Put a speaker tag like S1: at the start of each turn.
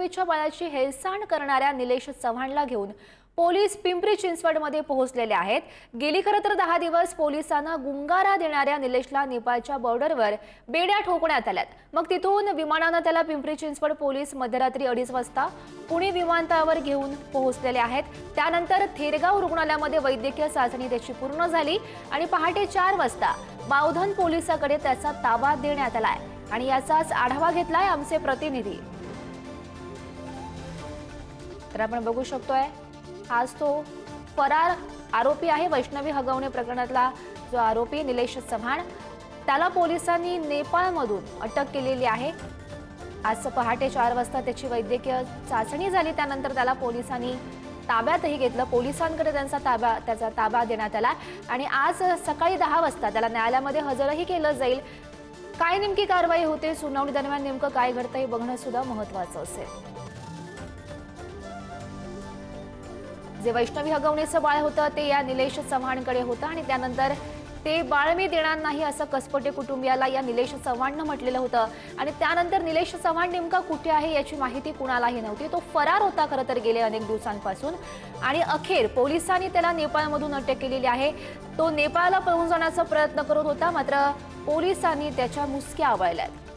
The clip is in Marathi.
S1: वैष्णवीच्या बाळाची हेळसांड करणाऱ्या निलेश चव्हाणला घेऊन पोलीस पिंपरी चिंचवडमध्ये पोहोचलेले आहेत. गेली खरं तर दहा दिवस पोलिसांना गुंगारा देणाऱ्या निलेशला नेपाळच्या बॉर्डरवर बेड्या ठोकण्यात आल्यात. मग तिथून विमानानं त्याला पिंपरी चिंचवड पोलीस मध्यरात्री अडीच वाजता पुणे विमानतळावर घेऊन पोहोचलेले आहेत. त्यानंतर थेरगाव रुग्णालयामध्ये वैद्यकीय चाचणी त्याची पूर्ण झाली आणि पहाटे चार वाजता बावधन पोलिसाकडे त्याचा ताबा देण्यात आलाय. आणि याचाच आढावा घेतलाय आमचे प्रतिनिधी. तर आपण बघू शकतोय आज तो फरार आरोपी आहे वैष्णवी हगवणे प्रकरणातला जो आरोपी निलेश चव्हाण. त्याला पोलिसांनी नेपाळमधून अटक केलेली आहे. आज पहाटे चार वाजता त्याची वैद्यकीय चाचणी झाली त्यानंतर त्याला पोलिसांनी ताब्यातही घेतलं. पोलिसांकडे त्यांचा ताबा त्याचा ताबा देण्यात आला. आणि आज सकाळी दहा वाजता त्याला न्यायालयामध्ये हजरही केलं जाईल. काय नेमकी कारवाई होते सुनावणी दरम्यान नेमकं काय घडतं हे बघणं सुद्धा महत्वाचं असेल. जे वैष्णवी हगवणीचं बाळ होतं ते या निलेश चव्हाणकडे होतं आणि त्यानंतर ते बाळ मी देणार नाही असं कसपटे कुटुंबियाला या निलेश चव्हाणनं म्हटलेलं होतं. आणि त्यानंतर निलेश चव्हाण नेमका कुठे आहे याची माहिती कुणालाही नव्हती. तो फरार होता खरं तर गेले अनेक दिवसांपासून. आणि अखेर पोलिसांनी त्याला नेपाळमधून अटक केलेली आहे. तो नेपाळला पळून जाण्याचा प्रयत्न करत होता मात्र पोलिसांनी त्याच्या मुसक्या आवळल्यात